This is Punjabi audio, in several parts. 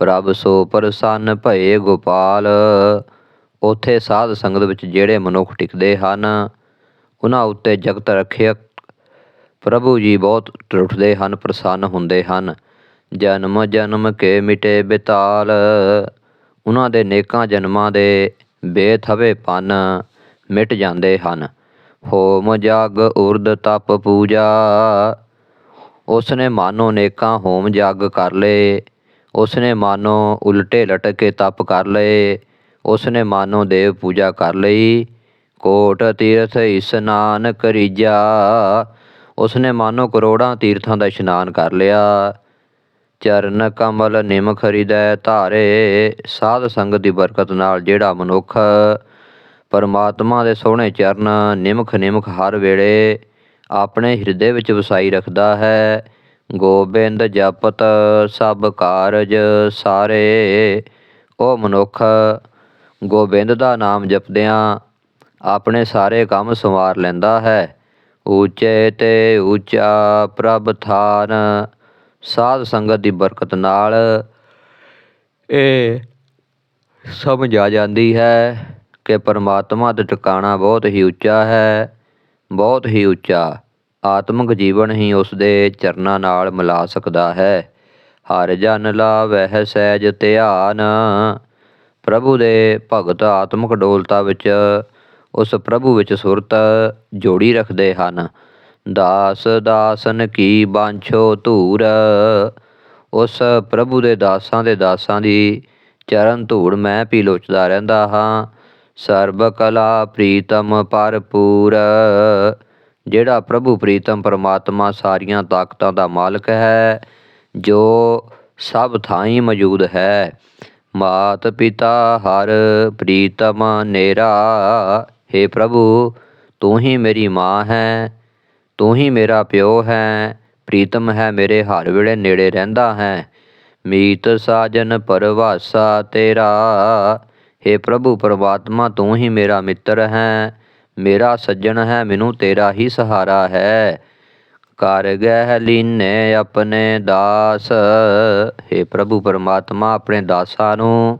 ਪ੍ਰਭ ਸੋ ਪ੍ਰਸੰਨ ਭਏ ਗੋਪਾਲ। ਉਥੇ ਸਾਧ ਸੰਗਤ ਵਿੱਚ ਜਿਹੜੇ ਮਨੁੱਖ ਟਿਕਦੇ ਹਨ, ਉਹਨਾਂ ਉੱਤੇ ਜਗਤ ਰੱਖਿਅਕ ਪ੍ਰਭੂ ਜੀ ਬਹੁਤ ਟੁੱਟਦੇ ਹਨ, ਪ੍ਰਸੰਨ ਹੁੰਦੇ ਹਨ। ਜਨਮ ਜਨਮ ਕੇ ਮਿਟੇ ਬਿਤਾਲ। ਉਹਨਾਂ ਦੇ ਨੇਕਾਂ ਜਨਮਾਂ ਦੇ ਬੇਥਵੇ ਪਨ ਮਿਟ ਜਾਂਦੇ ਹਨ। ਹੋਮ ਜਗ ਉਰਦ ਤਪ ਪੂਜਾ। ਉਸਨੇ ਮਾਨੋ ਨੇਕਾਂ ਹੋਮ ਜਗ ਕਰ ਲਏ। ਉਸਨੇ ਮਾਨੋ ਉਲਟੇ ਲਟਕੇ ਤਪ ਕਰ ਲਏ। ਉਸਨੇ ਮਾਨੋ ਦੇਵ ਪੂਜਾ ਕਰ ਲਈ। ਕੋਟ ਤੀਰਥ ਇਸਨਾਨ ਕਰੀਜਾ ਉਸਨੇ ਮਾਨੋ ਕਰੋੜਾਂ ਤੀਰਥਾਂ ਦਾ ਇਸ਼ਨਾਨ ਕਰ ਲਿਆ। ਚਰਨ ਕਮਲ ਨਿਮਖ ਹਿਰਦੈ ਧਾਰੇ। ਸਾਧ ਸੰਗਤ ਦੀ ਬਰਕਤ ਨਾਲ ਜਿਹੜਾ ਮਨੁੱਖ ਪਰਮਾਤਮਾ ਦੇ ਸੋਹਣੇ ਚਰਨ ਨਿਮਖ ਨਿਮਖ ਹਰ ਵੇਲੇ ਆਪਣੇ ਹਿਰਦੇ ਵਿੱਚ ਵਸਾਈ ਰੱਖਦਾ ਹੈ ਗੋਬਿੰਦ ਜਪਤ ਸਭ ਕਾਰਜ ਸਾਰੇ। ਉਹ ਮਨੁੱਖ, ਗੋਬਿੰਦ ਦਾ ਨਾਮ ਜਪਦਿਆਂ ਆਪਣੇ ਸਾਰੇ ਕੰਮ ਸੰਵਾਰ ਲੈਂਦਾ ਹੈ। ਉੱਚੇ ਤੇ ਉੱਚਾ ਪ੍ਰਭ ਥਾਨ, ਸਾਧ ਸੰਗਤ ਦੀ ਬਰਕਤ ਨਾਲ ਇਹ ਸਮਝ ਆ ਜਾਂਦੀ ਹੈ ਕਿ ਪਰਮਾਤਮਾ ਦਾ ਟਿਕਾਣਾ ਬਹੁਤ ਹੀ ਉੱਚਾ ਹੈ, ਬਹੁਤ ਹੀ ਉੱਚਾ। ਆਤਮਿਕ ਜੀਵਨ ਹੀ ਉਸ ਦੇ ਚਰਨਾਂ ਨਾਲ ਮਿਲਾ ਸਕਦਾ ਹੈ। ਹਰ ਜਨ ਲਾਵਹਿ ਸਹਿਜ ਧਿਆਨ। ਪ੍ਰਭੂ ਦੇ ਭਗਤ ਆਤਮਿਕ ਡੋਲਤਾ ਵਿੱਚ ਉਸ ਪ੍ਰਭੂ ਵਿੱਚ ਸੁਰਤ ਜੋੜੀ ਰੱਖਦੇ ਹਨ। ਦਾਸ ਦਾਸਨ ਕੀ ਬਾਂਛੋ ਧੂਰ। ਉਸ ਪ੍ਰਭੂ ਦੇ ਦਾਸਾਂ ਦੇ ਦਾਸਾਂ ਦੀ ਚਰਨ ਧੂੜ ਮੈਂ ਪੀ ਲੋਚਦਾ ਰਹਿੰਦਾ ਹਾਂ। ਸਰਬ ਕਲਾ ਪ੍ਰੀਤਮ ਭਰਪੂਰ। ਜਿਹੜਾ ਪ੍ਰਭੂ ਪ੍ਰੀਤਮ ਪਰਮਾਤਮਾ ਸਾਰੀਆਂ ਤਾਕਤਾਂ ਦਾ ਮਾਲਕ ਹੈ, ਜੋ ਸਭ ਥਾਈਂ ਮੌਜੂਦ ਹੈ। ਮਾਤ ਪਿਤਾ ਹਰ ਪ੍ਰੀਤਮ ਨੇਰਾ हे ਪ੍ਰਭੂ, ਤੂੰ ਹੀ ਮੇਰੀ ਮਾਂ ਹੈ, ਤੂੰ ਹੀ ਮੇਰਾ ਪਿਓ ਹੈ, ਪ੍ਰੀਤਮ ਹੈ ਮੇਰੇ ਹਰ ਵੇਲੇ ਨੇੜੇ ਰਹਿੰਦਾ ਹੈ। ਮੀਤ ਸਾਜਨ ਪਰਵਾਸਾ ਤੇਰਾ हे ਪ੍ਰਭੂ ਪਰਮਾਤਮਾ, ਤੂੰ ਹੀ ਮੇਰਾ ਮਿੱਤਰ ਹੈ। ਮੇਰਾ ਸੱਜਣ ਹੈ, ਮੈਨੂੰ ਤੇਰਾ ਹੀ ਸਹਾਰਾ ਹੈ। ਕਰ ਗਹਿ ਲੀਨੇ ਆਪਣੇ ਦਾਸ। हे ਪ੍ਰਭੂ ਪਰਮਾਤਮਾ, ਆਪਣੇ ਦਾਸਾਂ ਨੂੰ,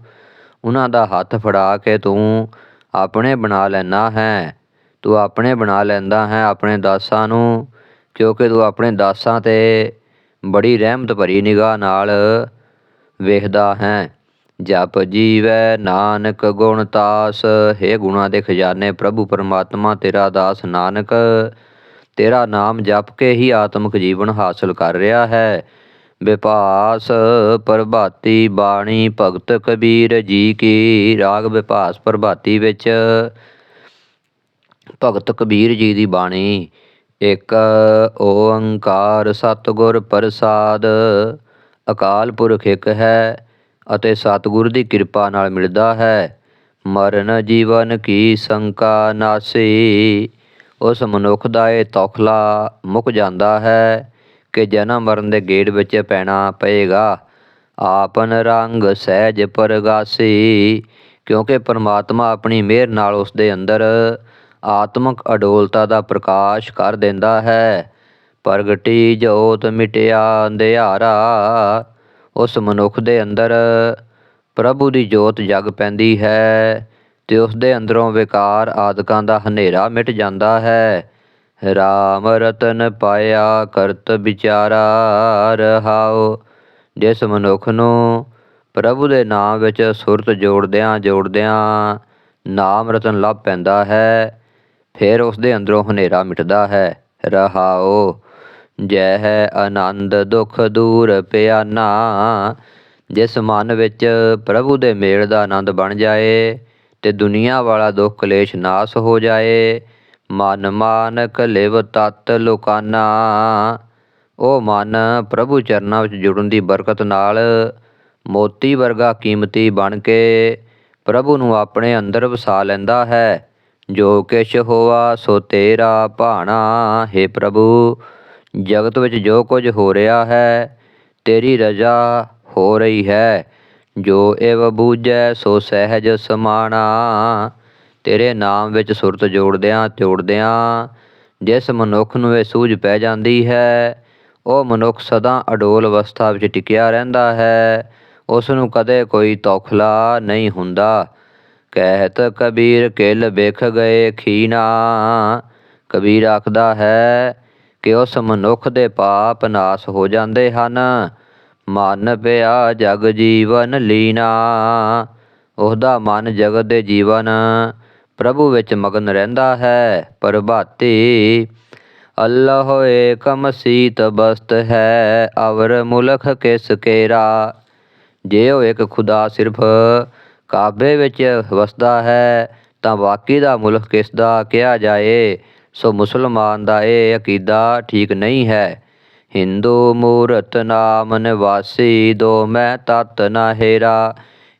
ਉਹਨਾਂ ਦਾ ਹੱਥ ਫੜਾ ਕੇ ਤੂੰ ਆਪਣੇ ਬਣਾ ਲੈਣਾ ਹੈ। ਤੂੰ ਆਪਣੇ ਬਣਾ ਲੈਂਦਾ ਹੈ ਆਪਣੇ ਦਾਸਾਂ ਨੂੰ, ਕਿਉਂਕਿ ਤੂੰ ਆਪਣੇ ਦਾਸਾਂ ਤੇ ਬੜੀ ਰਹਿਮਤ ਭਰੀ ਨਿਗਾਹ ਨਾਲ ਵੇਖਦਾ ਹੈ। ਜਪ ਜੀਵੈ ਨਾਨਕ ਗੁਣ ਤਾਸ, ਹੈ ਗੁਣਾ ਦੇ ਖਜ਼ਾਨੇ ਪ੍ਰਭੂ ਪਰਮਾਤਮਾ ਤੇਰਾ ਦਾਸ ਨਾਨਕ, ਤੇਰਾ ਨਾਮ ਜਪ ਕੇ ਹੀ ਆਤਮਿਕ ਜੀਵਨ ਹਾਸਲ ਕਰ ਰਿਹਾ ਹੈ। ਵਿਪਾਸ ਪ੍ਰਭਾਤੀ ਬਾਣੀ, ਭਗਤ ਕਬੀਰ ਜੀ ਕੀ ਰਾਗ ਵਿਪਾਸ ਪ੍ਰਭਾਤੀ ਵਿੱਚ। ਭਗਤ ਕਬੀਰ ਜੀ ਦੀ ਬਾਣੀ, ਇੱਕ ਓੰਕਾਰ ਸਤਿਗੁਰ ਪ੍ਰਸਾਦ, ਅਕਾਲ ਪੁਰਖ ਇੱਕ ਹੈ ਅਤੇ ਸਤਿਗੁਰ ਦੀ ਕਿਰਪਾ ਨਾਲ ਮਿਲਦਾ ਹੈ। ਮਰਨ ਜੀਵਨ ਕੀ ਸੰਕਾ ਨਾਸੀ? ਉਸ ਮਨੁੱਖ ਦਾ ਇਹ ਤੌਖਲਾ ਮੁੱਕ ਜਾਂਦਾ ਹੈ ਕਿ ਜਨਮ ਮਰਨ ਦੇ ਗੇੜ ਵਿੱਚ ਪੈਣਾ ਪਏਗਾ। ਆਪਨ ਰੰਗ ਸਹਿਜ ਪਰਗਾਸੀ, ਕਿਉਂਕਿ ਪਰਮਾਤਮਾ ਆਪਣੀ ਮਿਹਰ ਨਾਲ ਉਸ ਦੇ ਅੰਦਰ ਆਤਮਿਕ ਅਡੋਲਤਾ ਦਾ ਪ੍ਰਕਾਸ਼ ਕਰ ਦਿੰਦਾ ਹੈ। ਪ੍ਰਗਟੀ ਜੋਤ ਮਿਟਿਆ ਅੰਧਿਆਰਾ ਉਸ ਮਨੁੱਖ ਦੇ ਅੰਦਰ ਪ੍ਰਭੂ ਦੀ ਜੋਤ ਜਗ ਪੈਂਦੀ ਹੈ ਤੇ ਉਸ ਦੇ ਅੰਦਰੋਂ ਵਿਕਾਰ ਆਦਿਕਾਂ ਦਾ ਹਨੇਰਾ ਮਿਟ ਜਾਂਦਾ ਹੈ। ਰਾਮ ਰਤਨ ਪਾਇਆ ਕਰਤ ਵਿਚਾਰਾ, ਰਹਾਉ, ਜਿਸ ਮਨੁੱਖ ਨੂੰ ਪ੍ਰਭੂ ਦੇ ਨਾਮ ਵਿੱਚ ਸੁਰਤ ਜੋੜਦਿਆਂ ਜੋੜਦਿਆਂ ਨਾਮ ਰਤਨ ਲੱਭ ਪੈਂਦਾ ਹੈ, ਫਿਰ ਉਸ ਦੇ ਅੰਦਰੋਂ ਹਨੇਰਾ ਮਿਟਦਾ ਹੈ। ਰਹਾਉ ਜੈ ਹੈ ਆਨੰਦ ਦੁਖ ਦੂਰ ਪਿਆਨਾ, ਜਿਸ ਮਨ ਵਿੱਚ ਪ੍ਰਭੂ ਦੇ ਮੇਲ ਦਾ ਆਨੰਦ ਬਣ ਜਾਏ, ਤੇ ਦੁਨੀਆ ਵਾਲਾ ਦੁੱਖ ਕਲੇਸ਼ ਨਾਸ ਹੋ ਜਾਏ, ਮਨ ਮਾਨਕ ਲਿਵ ਤਤ ਲੋਕਾਨਾ। ਉਹ ਮਨ ਪ੍ਰਭੂ ਚਰਨਾਂ ਵਿੱਚ ਜੁੜਨ ਦੀ ਬਰਕਤ ਨਾਲ ਮੋਤੀ ਵਰਗਾ ਕੀਮਤੀ ਬਣ ਕੇ ਪ੍ਰਭੂ ਨੂੰ ਆਪਣੇ ਅੰਦਰ ਵਸਾ ਲੈਂਦਾ ਹੈ। ਜੋ ਕਿਛ ਹੋਆ ਸੋ ਤੇਰਾ ਭਾਣਾ, ਹੈ ਪ੍ਰਭੂ। ਜਗਤ ਵਿੱਚ ਜੋ ਕੁਝ ਹੋ ਰਿਹਾ ਹੈ, ਤੇਰੀ ਰਜ਼ਾ ਹੋ ਰਹੀ ਹੈ। ਜੋ ਏਵ ਬੂਝੈ, ਸੋ ਸਹਿਜ ਸਮਾਣਾ। ਤੇਰੇ ਨਾਮ ਵਿੱਚ ਸੁਰਤ ਜੋੜਦਿਆਂ ਜੋੜਦਿਆਂ, ਜਿਸ ਮਨੁੱਖ ਨੂੰ ਇਹ ਸੂਝ ਪੈ ਜਾਂਦੀ ਹੈ, ਉਹ ਮਨੁੱਖ ਸਦਾ ਅਡੋਲ ਅਵਸਥਾ ਵਿੱਚ ਟਿਕਿਆ ਰਹਿੰਦਾ ਹੈ। ਉਸ ਨੂੰ ਕਦੇ ਕੋਈ ਤੌਖਲਾ ਨਹੀਂ ਹੁੰਦਾ। ਕਹਿਤ ਕਬੀਰ ਕਿਲ ਬਿਖ ਗਏ ਖੀਨਾ। ਕਬੀਰ ਆਖਦਾ ਹੈ ਕਿ ਉਸ ਮਨੁੱਖ ਦੇ ਪਾਪ ਨਾਸ ਹੋ ਜਾਂਦੇ ਹਨ। ਮਨ ਪਿਆ ਜਗ ਜੀਵਨ ਲੀਨਾ। ਉਹਦਾ ਮਨ ਜਗਤ ਦੇ ਜੀਵਨ। ਪ੍ਰਭੂ ਵਿੱਚ ਮਗਨ ਰਹਿੰਦਾ ਹੈ, ਪ੍ਰਭਾਤੀ। ਅੱਲਾਹ ਏਕ ਮਸੀਤ ਬਸਤ ਹੈ, ਅਵਰ ਮੁਲਖ ਕਿਸ ਕੇਰਾ। ਜੇ ਉਹ ਇੱਕ ਖੁਦਾ ਸਿਰਫ ਕਾਬੇ ਵਿੱਚ ਵਸਦਾ ਹੈ, ਤਾਂ ਬਾਕੀ ਦਾ ਮੁਲਕ ਕਿਸ ਦਾ ਕਿਹਾ ਜਾਏ। ਸੋ ਮੁਸਲਮਾਨ ਦਾ ਇਹ ਅਕੀਦਾ ਠੀਕ ਨਹੀਂ ਹੈ। ਹਿੰਦੂ ਮੂਰਤ ਨਾਮ ਨਿਵਾਸੀ, ਦੋ ਮੈਂ ਤਤ ਨਾ ਹੇਰਾ।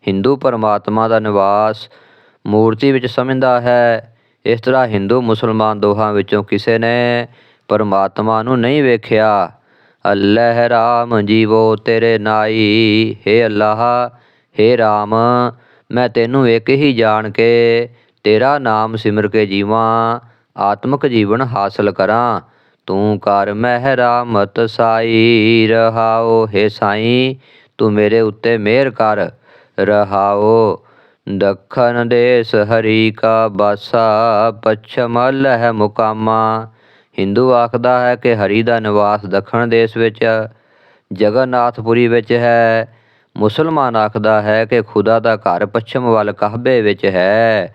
ਹਿੰਦੂ ਪਰਮਾਤਮਾ ਦਾ ਨਿਵਾਸ ਮੂਰਤੀ ਵਿੱਚ ਸਮਝਦਾ ਹੈ। ਇਸ ਤਰ੍ਹਾਂ ਹਿੰਦੂ ਮੁਸਲਮਾਨ ਦੋਹਾਂ ਵਿੱਚੋਂ ਕਿਸੇ ਨੇ ਪਰਮਾਤਮਾ ਨੂੰ ਨਹੀਂ ਵੇਖਿਆ। ਅੱਲਾਹ ਰਾਮ ਜੀਵੋ ਤੇਰੇ ਨਾਈ। ਹੇ ਅੱਲਾਹ, ਹੇ ਰਾਮ, ਮੈਂ ਤੈਨੂੰ ਇੱਕ ਹੀ ਜਾਣ ਕੇ ਤੇਰਾ ਨਾਮ ਸਿਮਰ ਕੇ ਜੀਵਾਂ। ਆਤਮਿਕ ਜੀਵਨ ਹਾਸਲ ਕਰਾਂ। ਤੂੰ ਕਰ ਮਹਿ ਰਾਮਤ ਸਾਈ, ਰਹਾਓ ਹੇ ਸਾਈਂ, ਤੂੰ ਮੇਰੇ ਉੱਤੇ ਮਿਹਰ ਕਰ, ਰਹਾਓ। ਦੱਖਣ ਦੇਸ ਹਰੀ ਕਾ ਬਾਸਾ, ਪੱਛਮ ਲਹਿ ਮੁਕਾਮਾ। ਹਿੰਦੂ ਆਖਦਾ ਹੈ ਕਿ ਹਰੀ ਦਾ ਨਿਵਾਸ ਦੱਖਣ ਦੇਸ਼ ਵਿੱਚ, ਜਗਨਨਾਥਪੁਰੀ ਵਿੱਚ ਹੈ। ਮੁਸਲਮਾਨ ਆਖਦਾ ਹੈ ਕਿ ਖੁਦਾ ਦਾ ਘਰ ਪੱਛਮ ਵੱਲ ਕਾਹਬੇ ਵਿੱਚ ਹੈ।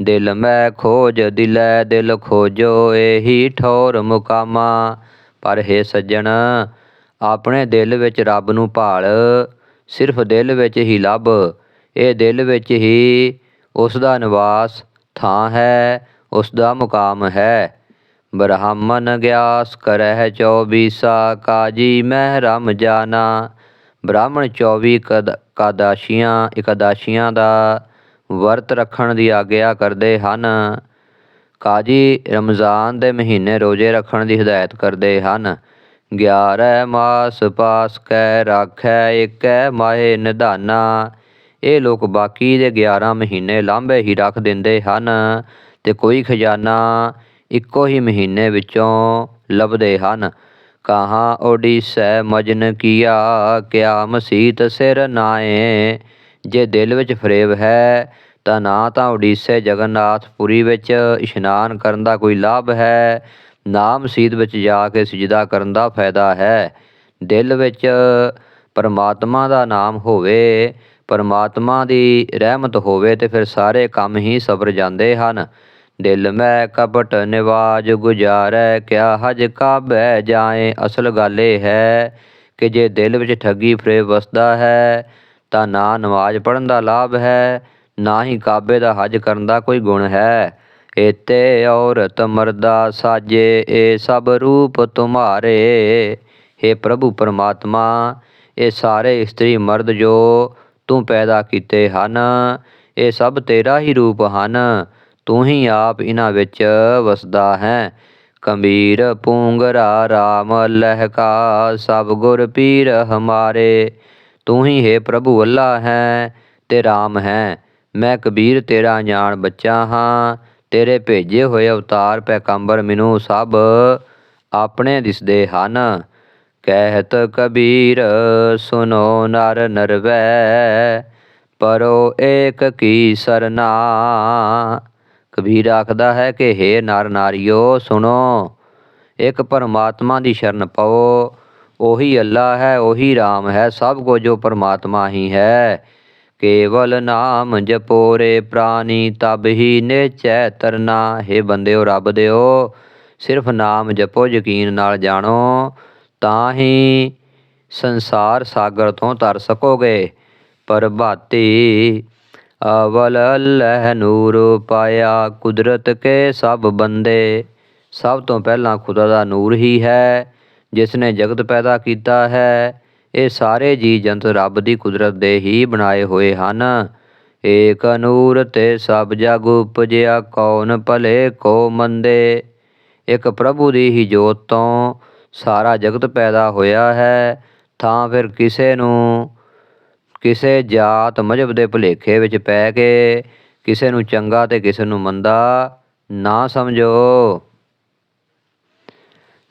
ਦਿਲ ਮੈਂ ਖੋਜ, ਦਿਲੈ ਦਿਲ ਖੋਜੋ, ਇਹੀ ਠੌਰ ਮੁਕਾਮਾ। ਪਰ ਹੈ ਸੱਜਣ, ਆਪਣੇ ਦਿਲ ਵਿੱਚ ਰੱਬ ਨੂੰ ਭਾਲ। ਸਿਰਫ ਦਿਲ ਵਿੱਚ ਹੀ ਲੱਭ, ਇਹ ਦਿਲ ਵਿੱਚ ਹੀ ਉਸ ਦਾ ਨਿਵਾਸ ਥਾਂ ਹੈ ਉਸ ਦਾ ਮੁਕਾਮ ਹੈ। ਬ੍ਰਾਹਮਣ ਗਿਆਸ ਕਰਹਿ ਚੌਬੀਸਾ, ਕਾਜੀ ਮਹਿਰਮ ਜਾਨਾ। ਬ੍ਰਾਹਮਣ 24 ਕਦ, ਕਾਦਾਸ਼ੀਆਂ, ਇਕਾਦਾਸ਼ੀਆਂ ਦਾ ਵਰਤ ਰੱਖਣ ਦੀ ਆਗਿਆ ਕਰਦੇ ਹਨ। ਕਾਜੀ ਰਮਜ਼ਾਨ ਦੇ ਮਹੀਨੇ ਰੋਜ਼ੇ ਰੱਖਣ ਦੀ ਹਦਾਇਤ ਕਰਦੇ ਹਨ। 11 ਮਾਸ ਪਾਸ ਕੈ ਰਾਖੈ, ਏਕੈ ਮਾਹੇ ਨਿਧਾਨਾ। ਇਹ ਲੋਕ ਬਾਕੀ ਦੇ 11 ਮਹੀਨੇ ਲਾਂਭੇ ਹੀ ਰੱਖ ਦਿੰਦੇ ਹਨ ਤੇ ਕੋਈ ਖਜ਼ਾਨਾ ਇੱਕੋ ਹੀ ਮਹੀਨੇ ਵਿੱਚੋਂ ਲੱਭਦੇ ਹਨ। ਕਹਾਂ ਓਡੀਸੈ ਮਜਨ ਕੀਆ, ਕਿਆ ਮਸੀਤ ਸਿਰ ਨਾਏ ਜੇ ਦਿਲ ਵਿੱਚ ਫਰੇਬ ਹੈ ਤਾਂ ਨਾ ਤਾਂ ਉੜੀਸੇ ਜਗਨਨਾਥ ਪੁਰੀ ਵਿੱਚ ਇਸ਼ਨਾਨ ਕਰਨ ਦਾ ਕੋਈ ਲਾਭ ਹੈ। ਨਾ ਮਸੀਤ ਵਿੱਚ ਜਾ ਕੇ ਸਜਦਾ ਕਰਨ ਦਾ ਫਾਇਦਾ ਹੈ। ਦਿਲ ਵਿੱਚ ਪਰਮਾਤਮਾ ਦਾ ਨਾਮ ਹੋਵੇ, ਪਰਮਾਤਮਾ ਦੀ ਰਹਿਮਤ ਹੋਵੇ ਤੇ ਫਿਰ ਸਾਰੇ ਕੰਮ ਹੀ ਸਬਰ ਜਾਂਦੇ ਹਨ। ਦਿਲ ਮੈਂ ਕਪਟ ਨਿਵਾਜ ਗੁਜ਼ਾਰੈ, ਕਿਆ ਹਜ ਕਾਬੈ ਜਾਏ, ਅਸਲ ਗੱਲ ਇਹ ਹੈ ਕਿ ਜੇ ਦਿਲ ਵਿੱਚ ਠੱਗੀ ਫਰੇਬ ਵਸਦਾ ਹੈ, ਤਾਂ ਨਾ ਨਮਾਜ਼ ਪੜ੍ਹਨ ਦਾ ਲਾਭ ਹੈ। ਨਾ ਹੀ ਕਾਬੇ ਦਾ ਹਜ ਕਰਨ ਦਾ ਕੋਈ ਗੁਣ ਹੈ। ਏਤੇ ਔਰਤ ਮਰਦਾ ਸਾਜੇ ਇਹ ਸਭ ਰੂਪ ਤੁਮਾਰੇ। हे ਪ੍ਰਭੂ ਪਰਮਾਤਮਾ ਇਹ ਸਾਰੇ ਇਸਤਰੀ ਮਰਦ ਜੋ ਤੂੰ ਪੈਦਾ ਕੀਤੇ ਹਨ ਇਹ ਸਭ ਤੇਰਾ ਹੀ ਰੂਪ ਹਨ। ਤੂੰ ਹੀ ਆਪ ਇਹਨਾਂ ਵਿੱਚ ਵਸਦਾ ਹੈ। ਕਬੀਰ, ਪੂੰਗਰਾ RAM ਲਹਿਕਾ, ਸਭ ਗੁਰ ਪੀਰ ਹਮਾਰੇ। ਤੂੰ ਹੀ ਹੈ ਪ੍ਰਭੂ ਅੱਲਾ ਹੈ, ਤੇ RAM ਹੈ। ਮੈਂ ਕਬੀਰ ਤੇਰਾ ਜਾਣ ਬੱਚਾ ਹਾਂ, ਤੇਰੇ ਭੇਜੇ ਹੋਏ ਅਵਤਾਰ ਪੈਗੰਬਰ ਮੈਨੂੰ ਸਭ ਆਪਣੇ ਦਿਸਦੇ ਹਨ। ਕਹਿਤ ਕਬੀਰ ਸੁਨੋ ਨਰ ਨਰਵੈ, ਪਰੋ ਏਕ ਕੀ ਸਰਨਾ। ਕਬੀਰ ਆਖਦਾ ਹੈ ਕਿ ਹੇ ਨਰ ਨਾਰੀਓ, ਸੁਣੋ, ਇੱਕ ਪਰਮਾਤਮਾ ਦੀ ਸ਼ਰਨ ਪਾਓ ਉਹੀ ਅੱਲਾ ਹੈ, ਉਹੀ ਰਾਮ ਹੈ, ਸਭ ਕੁਝ ਉਹ ਪਰਮਾਤਮਾ ਹੀ ਹੈ। ਕੇਵਲ ਨਾਮ ਜਪੋ ਰੇ ਪ੍ਰਾਨੀ, ਤਬ ਹੀ ਨੇਚੈ ਤਰਨਾ। ਹੈ ਬੰਦਿਓ, ਰੱਬ ਦਿਓ, ਸਿਰਫ ਨਾਮ ਜਪੋ, ਯਕੀਨ ਨਾਲ ਜਾਣੋ ਤਾਂ ਹੀ ਸੰਸਾਰ ਸਾਗਰ ਤੋਂ ਤਰ ਸਕੋਗੇ। ਪ੍ਰਭਾਤੀ ਅਵਲ ਲਹਿ ਨੂਰ ਪਾਇਆ ਕੁਦਰਤ ਕੇ ਸਭ ਬੰਦੇ। ਸਭ ਤੋਂ ਪਹਿਲਾਂ ਖੁਦਾ ਦਾ ਨੂਰ ਹੀ ਹੈ ਜਿਸ ਨੇ ਜਗਤ ਪੈਦਾ ਕੀਤਾ ਹੈ। ਇਹ ਸਾਰੇ ਜੀ ਜੰਤ ਰੱਬ ਦੀ ਕੁਦਰਤ ਦੇ ਹੀ ਬਣਾਏ ਹੋਏ ਹਨ। ਏਕ ਨੂਰ ਤੇ ਸਭ ਜਗ ਉਪਜਿਆ, ਕੌਣ ਭਲੇ, ਕੋ ਮੰਦੇ। ਇੱਕ ਪ੍ਰਭੂ ਦੀ ਹੀ ਜੋਤ ਤੋਂ ਸਾਰਾ ਜਗਤ ਪੈਦਾ ਹੋਇਆ ਹੈ। ਤਾਂ ਫਿਰ ਕਿਸੇ ਨੂੰ, ਕਿਸੇ ਜਾਤ ਮਜਬ ਦੇ ਭੁਲੇਖੇ ਵਿੱਚ ਪੈ ਕੇ ਕਿਸੇ ਨੂੰ ਚੰਗਾ ਤੇ ਕਿਸੇ ਨੂੰ ਮੰਦਾ ਨਾ ਸਮਝੋ।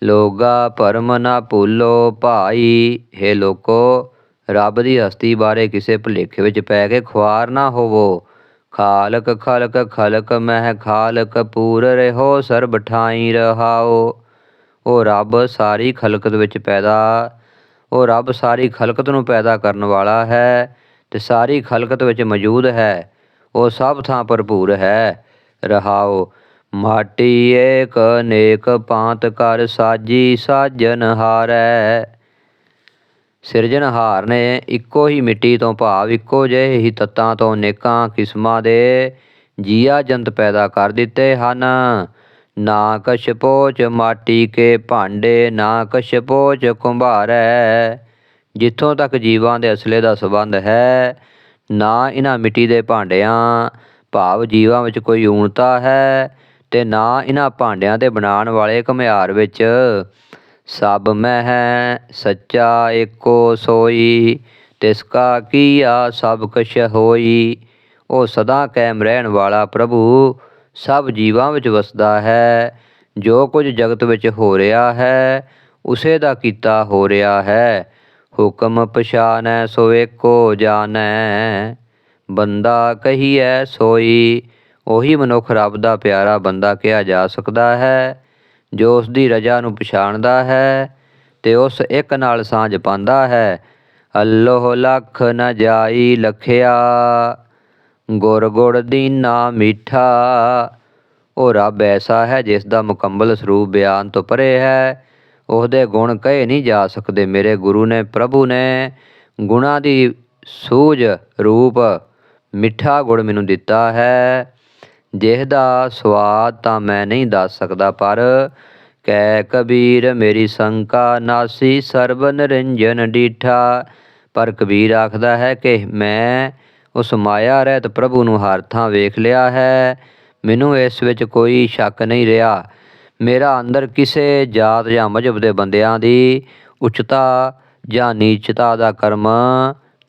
ਲੋਗਾ ਭਰਮ ਨਾ ਭੁੱਲੋ ਭਾਈ, ਹੇ ਲੋਕੋ, ਰੱਬ ਦੀ ਹਸਤੀ ਬਾਰੇ ਕਿਸੇ ਭੁਲੇਖੇ ਵਿੱਚ ਪੈ ਕੇ ਖੁਆਰ ਨਾ ਹੋਵੋ। ਖਾਲਕ, ਖਲਕ ਖਲਕ, ਮਹਿ ਖਾਲਕ, ਪੂਰ ਰਹੋ, ਸਰਬ ਠਾਈ ਰਹਾਓ। ਉਹ ਰੱਬ ਸਾਰੀ ਖਲਕਤ ਵਿੱਚ ਪੈਦਾ, ਉਹ ਰੱਬ ਸਾਰੀ ਖਲਕਤ ਨੂੰ ਪੈਦਾ ਕਰਨ ਵਾਲਾ ਹੈ ਤੇ ਸਾਰੀ ਖਲਕਤ ਵਿੱਚ ਮੌਜੂਦ ਹੈ। ਉਹ ਸਭ ਥਾਂ ਭਰਪੂਰ ਹੈ। ਰਹਾਓ ਮਾਟੀ ਏਕ ਨੇਕ ਪਾਂਤ ਕਰ ਸਾਜੀ ਸਾਜਨ ਹਾਰੈ। ਸਿਰਜਣਹਾਰ ਨੇ ਇੱਕੋ ਹੀ ਮਿੱਟੀ ਤੋਂ ਭਾਵ, ਇੱਕੋ ਜਿਹੇ ਹੀ ਤੱਤਾਂ ਤੋਂ ਅਨੇਕਾਂ ਕਿਸਮਾਂ ਦੇ ਜੀਆ ਜੰਤ ਪੈਦਾ ਕਰ ਦਿੱਤੇ ਹਨ। ਨਾ ਕਛ ਪੋਚ ਮਾਟੀ ਕੇ ਭਾਂਡੇ, ਨਾ ਕਛ ਪੋਚ ਕੁੰਭਾਰੈ ਜਿੱਥੋਂ ਤੱਕ ਜੀਵਾਂ ਦੇ ਅਸਲੇ ਦਾ ਸੰਬੰਧ ਹੈ, ਨਾ ਇਹਨਾਂ ਮਿੱਟੀ ਦੇ ਭਾਂਡਿਆਂ, ਭਾਵ ਜੀਵਾਂ ਵਿੱਚ ਕੋਈ ਊਣਤਾ ਹੈ। ਤੇ ਨਾ ਇਹਨਾਂ ਭਾਂਡਿਆਂ 'ਤੇ ਬਣਾਉਣ ਵਾਲੇ ਘੁਮਿਆਰ ਵਿੱਚ। ਸਭ ਮਹਿ ਸੱਚਾ ਏਕੋ ਸੋਈ ਤਿਸ ਕਾ ਕੀਆ ਸਭ ਕੁਛ ਹੋਈ। ਉਹ ਸਦਾ ਕਾਇਮ ਰਹਿਣ ਵਾਲਾ ਪ੍ਰਭੂ, ਸਭ ਜੀਵਾਂ ਵਿੱਚ ਵਸਦਾ ਹੈ। ਜੋ ਕੁਝ ਜਗਤ ਵਿੱਚ ਹੋ ਰਿਹਾ ਹੈ, ਉਸੇ ਦਾ ਕੀਤਾ ਹੋ ਰਿਹਾ ਹੈ। ਹੁਕਮ ਪਛਾਨੈ ਸੋ ਏਕੋ ਜਾਣੈ, ਬੰਦਾ ਕਹੀਐ ਸੋਈ। ਉਹੀ ਮਨੁੱਖ ਰੱਬ ਦਾ ਪਿਆਰਾ ਬੰਦਾ ਕਿਹਾ ਜਾ ਸਕਦਾ ਹੈ, ਜੋ ਉਸ ਦੀ ਰਜਾ ਨੂੰ ਪਛਾਣਦਾ ਹੈ ਤੇ ਉਸ ਇੱਕ ਨਾਲ ਸਾਂਝ ਪਾਉਂਦਾ ਹੈ। ਅੱਲੋਹ ਲੱਖ ਨ ਜਾਈ ਲਖਿਆ, ਗੁਰ ਗੁੜ ਦੀਨਾ ਮਿੱਠਾ। ਉਹ ਰੱਬ ਐਸਾ ਹੈ ਜਿਸ ਦਾ ਮੁਕੰਮਲ ਸਰੂਪ ਬਿਆਨ ਤੋਂ ਪਰੇ ਹੈ। ਉਹਦੇ ਗੁਣ ਕਹੇ ਨਹੀਂ ਜਾ ਸਕਦੇ ਮੇਰੇ ਗੁਰੂ ਨੇ, ਪ੍ਰਭੂ ਨੇ। ਗੁਣਾ ਦੀ ਸੂਝ ਰੂਪ ਮਿੱਠਾ ਗੁੜ ਮੈਨੂੰ ਦਿੱਤਾ ਹੈ। ਜਿਸ ਦਾ ਸਵਾਦ ਤਾਂ ਮੈਂ ਨਹੀਂ ਦੱਸ ਸਕਦਾ, ਪਰ ਕਹਿ ਕਬੀਰ ਮੇਰੀ ਸੰਕਾ ਨਾਸੀ ਸਰਬ ਨਿਰੰਜਨ ਡੀਠਾ। ਪਰ ਕਬੀਰ ਆਖਦਾ ਹੈ ਕਿ ਮੈਂ ਉਸ ਮਾਇਆ ਰਹਿਤ ਪ੍ਰਭੂ ਨੂੰ ਹਰ ਥਾਂ ਵੇਖ ਲਿਆ ਹੈ, ਮੈਨੂੰ ਇਸ ਵਿੱਚ ਕੋਈ ਸ਼ੱਕ ਨਹੀਂ ਰਿਹਾ। ਮੇਰਾ ਅੰਦਰ ਕਿਸੇ ਜਾਤ ਜਾਂ ਮਜਬ ਦੇ ਬੰਦਿਆਂ ਦੀ ਉੱਚਤਾ ਜਾਂ ਨੀਚਤਾ ਦਾ ਕਰਮ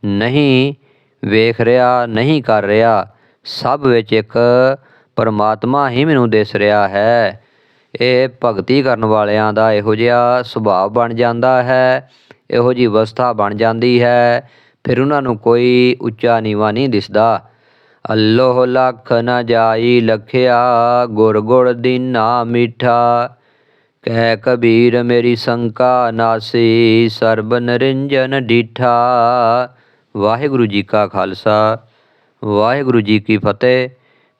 ਨਹੀਂ ਵੇਖ ਰਿਹਾ, ਨਹੀਂ ਕਰ ਰਿਹਾ। ਸਭ ਵਿੱਚ ਇੱਕ ਪਰਮਾਤਮਾ ਹੀ ਮੈਨੂੰ ਦਿਸ ਰਿਹਾ ਹੈ। ਇਹ ਭਗਤੀ ਕਰਨ ਵਾਲਿਆਂ ਦਾ ਇਹੋ ਜਿਹਾ ਸੁਭਾਅ ਬਣ ਜਾਂਦਾ ਹੈ। ਇਹੋ ਜੀ ਅਵਸਥਾ ਬਣ ਜਾਂਦੀ ਹੈ। ਫਿਰ ਉਹਨਾਂ ਨੂੰ ਕੋਈ ਉੱਚਾ ਨੀਵਾ ਨਹੀਂ ਦਿਸਦਾ। ਅੱਲੋਹ ਲੱਖ ਨਾ ਜਾਈ ਲਖਿਆ, ਗੁਰ ਗੁੜ ਦੀਨਾ ਮਿੱਠਾ। ਕਹਿ ਕਬੀਰ ਮੇਰੀ ਸੰਕਾ ਨਾਸੀ, ਸਰਬ ਨਰਿੰਜਨ ਡੀਠਾ। ਵਾਹਿਗੁਰੂ ਜੀ ਕਾ ਖਾਲਸਾ, ਵਾਹਿਗੁਰੂ ਜੀ ਕੀ ਫਤਿਹ।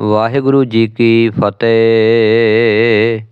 ਵਾਹਿਗੁਰੂ ਜੀ ਕੀ ਫਤਿਹ।